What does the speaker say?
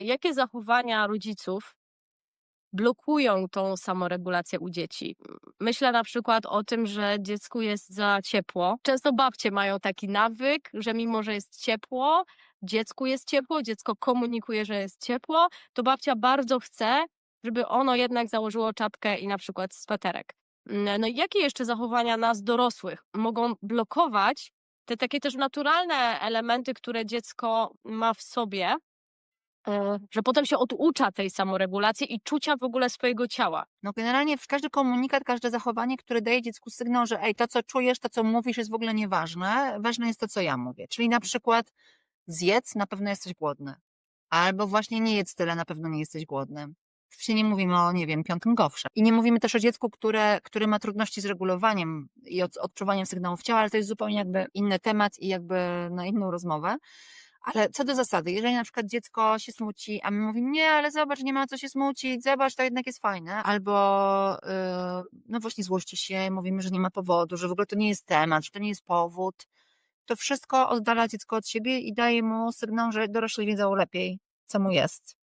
Jakie zachowania rodziców blokują tą samoregulację u dzieci? Myślę na przykład o tym, że dziecku jest za ciepło. Często babcie mają taki nawyk, że mimo, że jest ciepło, dziecku jest ciepło, dziecko komunikuje, że jest ciepło, to babcia bardzo chce, żeby ono jednak założyło czapkę i na przykład sweterek. No i jakie jeszcze zachowania nas dorosłych mogą blokować te takie też naturalne elementy, które dziecko ma w sobie, że potem się oducza tej samoregulacji i czucia w ogóle swojego ciała. No generalnie każdy komunikat, każde zachowanie, które daje dziecku sygnał, że ej, to co czujesz, to co mówisz jest w ogóle nieważne, ważne jest to, co ja mówię. Czyli na przykład zjedz, na pewno jesteś głodny. Albo właśnie nie jedz tyle, na pewno nie jesteś głodny. Oczywiście nie mówimy o, nie wiem, piątym gofrze. I nie mówimy też o dziecku, które, które ma trudności z regulowaniem i od, odczuwaniem sygnałów ciała, ale to jest zupełnie jakby inny temat i jakby na inną rozmowę. Ale co do zasady, jeżeli na przykład dziecko się smuci, a my mówimy, nie, ale zobacz, nie ma co się smucić, zobacz, to jednak jest fajne. Albo, yy, no właśnie złości się, mówimy, że nie ma powodu, że w ogóle to nie jest temat, że to nie jest powód. To wszystko oddala dziecko od siebie i daje mu sygnał, że dorośli wiedzą lepiej, co mu jest.